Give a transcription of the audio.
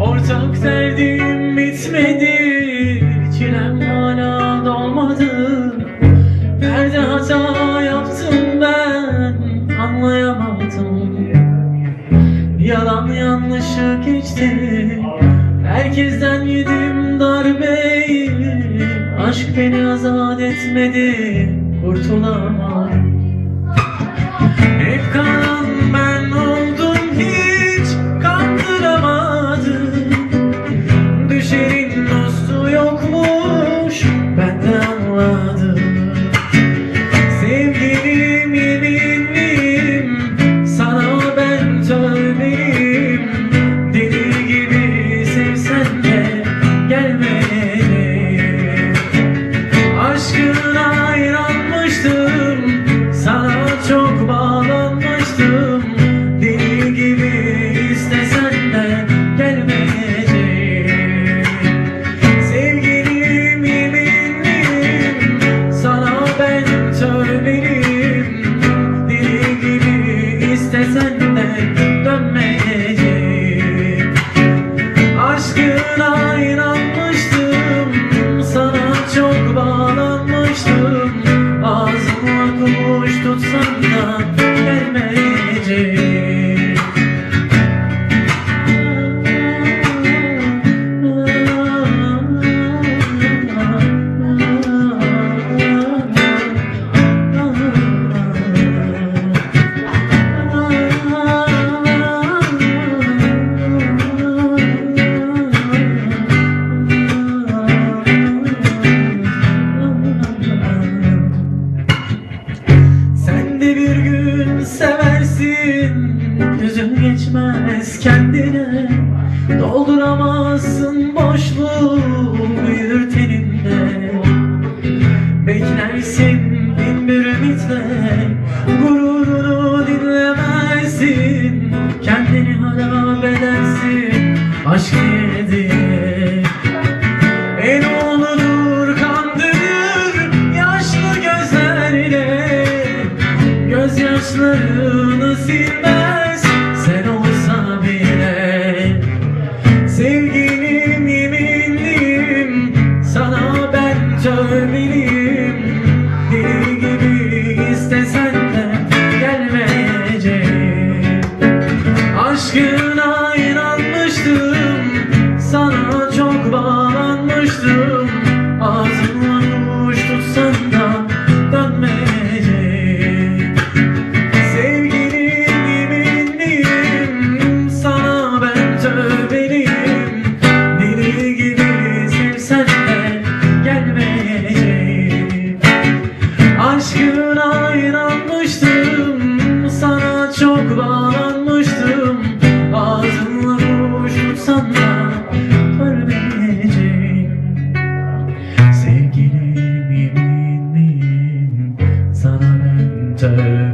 Ortak derdim bitmedi Çilem hala dolmadı. Nerede hata yaptım ben Anlayamadım. Yalan yanlışı geçti Herkesten yedim darbeyi. Aşk beni azat etmedi Kurtulamam. Thank you. in Acını silmez. winter